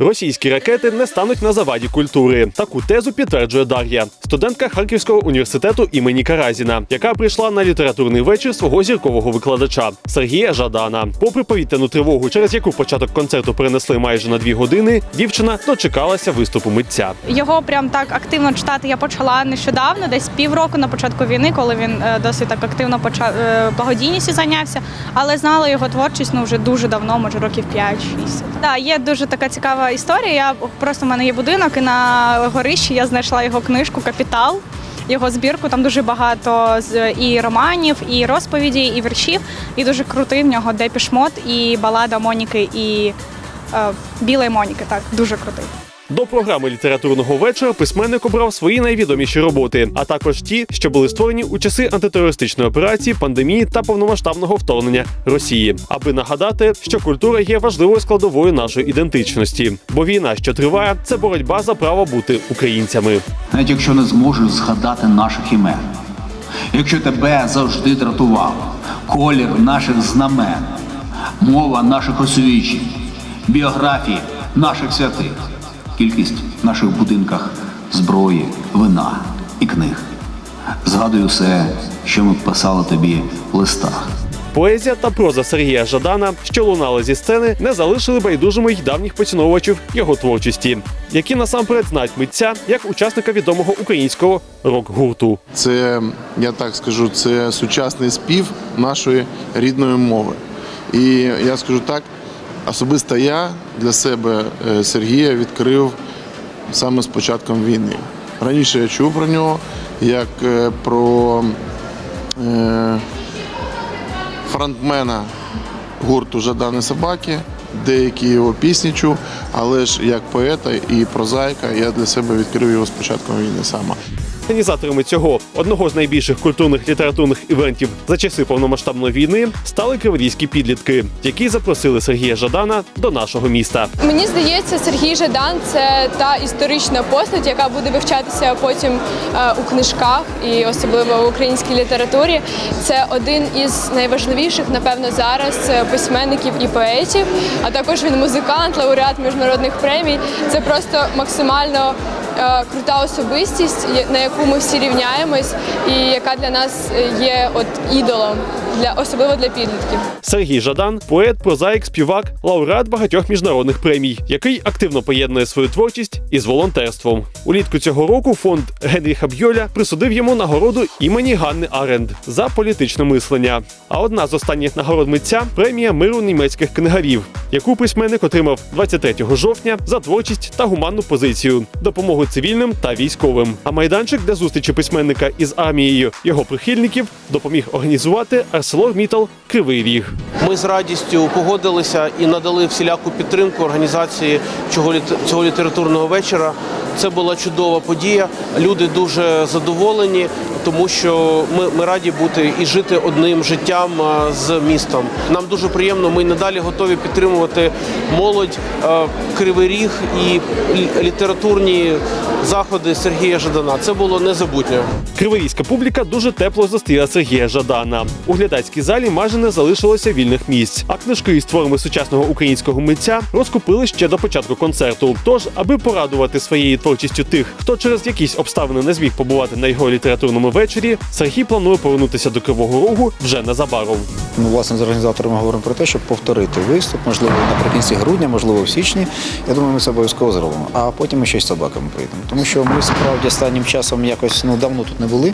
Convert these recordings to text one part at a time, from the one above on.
Російські ракети не стануть на заваді культури. Таку тезу підтверджує Дар'я, студентка Харківського університету імені Каразіна, яка прийшла на літературний вечір свого зіркового викладача Сергія Жадана. Попри повітряну тривогу, через яку початок концерту перенесли майже на дві години, дівчина дочекалася виступу митця. Його прям так активно читати я почала нещодавно, десь півроку на початку війни, коли він е, досить так активно почав е, благодійністю зайнявся. Але знала його творчість ну вже дуже давно, може років 5-6. Да, є дуже така цікава історія. Я просто в мене є будинок, і на горищі я знайшла його книжку Капітал. Його збірку там дуже багато з і романів, і розповідей, і віршів. І дуже крутий в нього Депішмот і балада Моніки і е, Білої Моніки. Так, дуже крутий. До програми літературного вечора письменник обрав свої найвідоміші роботи, а також ті, що були створені у часи антитерористичної операції, пандемії та повномасштабного вторгнення Росії, аби нагадати, що культура є важливою складовою нашої ідентичності. Бо війна, що триває, це боротьба за право бути українцями. навіть якщо не зможеш згадати наших імен, якщо тебе завжди дратував колір наших знамен, мова наших освічень, біографії наших святих, кількість в наших будинках зброї, вина і книг. Згадую все, що ми писали тобі в листах. Поезія та проза Сергія Жадана, що лунали зі сцени, не залишили байдужими й давніх поціновувачів його творчості, які насамперед знають митця як учасника відомого українського рок-гурту. Це, я так скажу, це сучасний спів нашої рідної мови. І я скажу так, особисто я для себе е, Сергія відкрив саме з початком війни. Раніше я чув про нього як е, про е, фронтмена гурту Жадани собаки, деякі його пісні чув, але ж як поета і прозаїка я для себе відкрив його з початком війни саме. Організаторами цього одного з найбільших культурних літературних івентів за часи повномасштабної війни стали криворізькі підлітки, які запросили Сергія Жадана до нашого міста. Мені здається, Сергій Жадан це та історична постать, яка буде вивчатися потім е, у книжках і особливо в українській літературі. Це один із найважливіших, напевно, зараз е, письменників і поетів. А також він музикант, лауреат міжнародних премій. Це просто максимально крута особистість, на яку ми всі рівняємось, і яка для нас е, є от ідолом для особливо для підлітків. Сергій Жадан поет, прозаїк, співак, лауреат багатьох міжнародних премій, який активно поєднує свою творчість із волонтерством. Улітку цього року фонд Генріха Бьоля присудив йому нагороду імені Ганни Аренд за політичне мислення. А одна з останніх нагород митця премія миру німецьких книгарів, яку письменник отримав 23 жовтня за творчість та гуманну позицію, допомогу цивільним та військовим. А майданчик для зустрічі письменника із армією його прихильників допоміг організувати ArcelorMittal Кривий Ріг. Ми з радістю погодилися і надали всіляку підтримку організації цього літ- цього літературного вечора. Це була чудова подія. Люди дуже задоволені, тому що ми, ми раді бути і жити одним життям з містом. Нам дуже приємно. Ми надалі готові підтримувати молодь, кривий ріг і літературні заходи Сергія Жадана. Це було незабутньо. Криворізька публіка дуже тепло зустріла Сергія Жадана. У глядацькій залі майже не залишилося вільних місць, а книжки із творами сучасного українського митця розкупили ще до початку концерту. Тож, аби порадувати своєю творчістю тих, хто через якісь обставини не зміг побувати на його літературному вечорі, Сергій планує повернутися до Кривого Рогу вже незабаром. Ми власне з організаторами говоримо про те, щоб повторити виступ, можливо, наприкінці грудня, можливо, в січні. Я думаю, ми це обов'язково зробимо. А потім ми ще й з собаками поїдемо. Тому що ми справді останнім часом якось ну давно тут не були.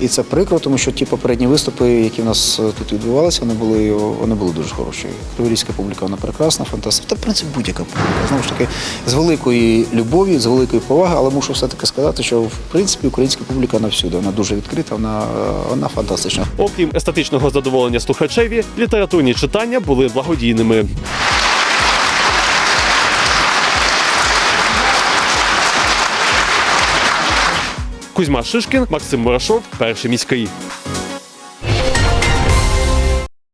І це прикро, тому що ті попередні виступи, які в нас е, тут відбувалися, вони були вони були дуже хороші. Криворізька публіка вона прекрасна, фантастична. Та в принципі будь-яка публіка. Знову ж таки, з великої любові, з великої поваги, але мушу все-таки сказати, що в принципі українська публіка вона всюди. Вона дуже відкрита, вона, вона фантастична. Окрім естетичного задоволення слухачеві, літературні читання були благодійними. Кузьма Шишкін, Максим Мурашов, перший міський.